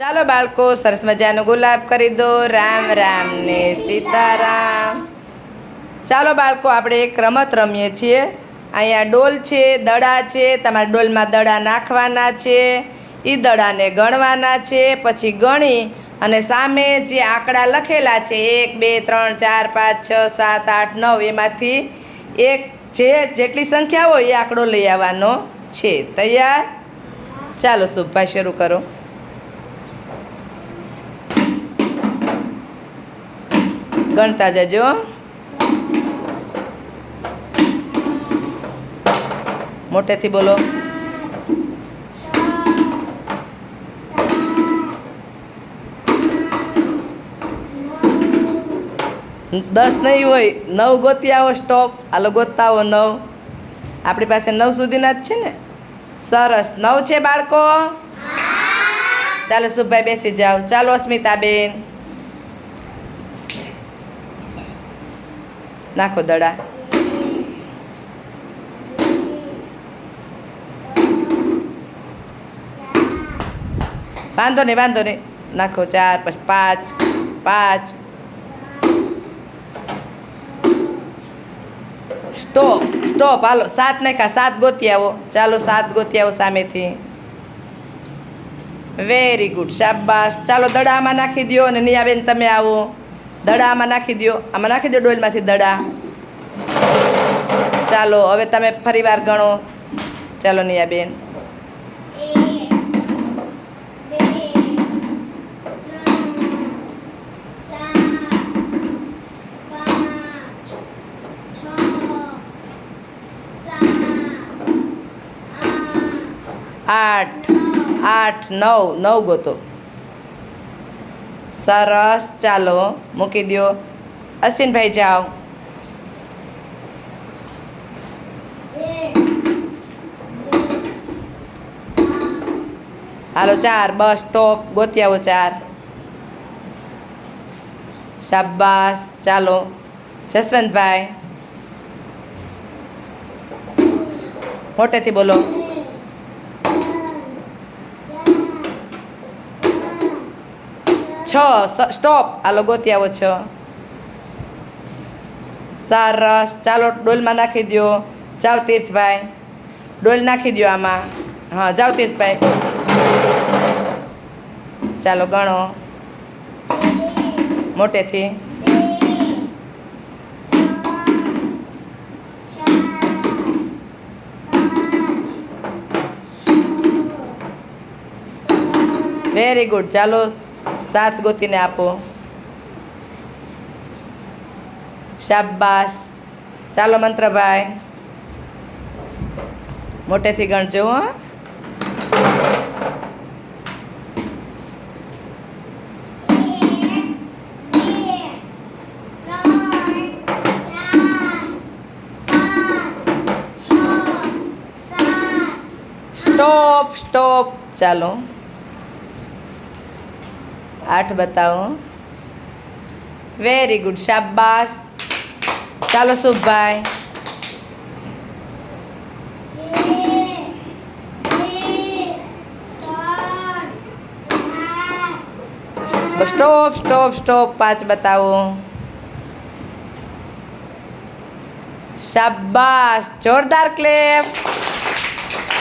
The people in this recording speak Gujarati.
ચાલો બાળકો, સરસ મજાનું ગુલાબ કરી દો. રામ રામ ને સીતારામ. ચાલો બાળકો, આપણે એક રમત રમીએ છીએ. અહીંયા ડોલ છે, દડા છે, તમારા ડોલમાં દડા નાખવાના છે એ દડાને ગણવાના છે, પછી ગણી અને સામે જે આંકડા લખેલા છે, એક, બે, ત્રણ, ચાર, પાંચ, છ, સાત, આઠ, નવ, એમાંથી એક જે જેટલી સંખ્યા હોય એ આંકડો લઈ આવવાનો છે. તૈયાર? ચાલો શુભભાઈ શરૂ કરો. ગણતા જજો. મોટેથી બોલો. દસ નહીં હોય, નવ ગોતી આવો સ્ટોપ આલો ગોતતા આવો નવ. આપણી પાસે નવ સુધીના જ છે ને? સરસ. નવ છે બાળકો? ચાલો સુભાઈ બેસી જાઓ. ચાલો, અસ્મિતાબેન. નાખો દડા વાંધો નહીં વાંધો નહીં નાખો ચાર પછી પાંચ પાંચ સ્ટોપ સ્ટોપ હાલો, સાત નાખા સાત ગોતી આવો. ચાલો, સાત ગોતી આવો સામેથી. વેરી ગુડ શાબાશ. ચાલો, દડામાં નાખી દો અને નિયાબેન, તમે આવો. દડા આમાં નાખી દો આમાં નાખી દો ડોલમાંથી દડા. ચાલો, હવે તમે ફરી વાર ગણો. ચાલો નિયાબેન આઠ આઠ, નવ નવ ગોતો. સરસ. ચાલો, મૂકી દો અશ્વિનભાઈ જાઓ. હાલો, ચાર. બસ સ્ટોપ ગોતી આવો ચાર. શાબાસ ચાલો. જસવંતભાઈ. મોટેથી બોલો. છ સ્ટોપ આ ગોતી આવો છ. સરસ. ચાલો, ડોલમાં નાખી દો જાઓ તીર્થભાઈ. ડોલ નાખી દો આમાં. હા, જાઓ તીર્થભાઈ. ચાલો, ગણો. મોટેથી. વેરી ગુડ ચાલો સાત ગોતીને આપો. શાબાશ. ચાલો મંત્રભાઈ મોટેથી ગણજો હો. Stop stop. ચાલો. આઠ બતાવો વેરી ગુડ શાબાશ ચાલો શુભભાઈ બસ સ્ટોપ સ્ટોપ સ્ટોપ પાંચ બતાવો શાબાશ જોરદાર ક્લેપ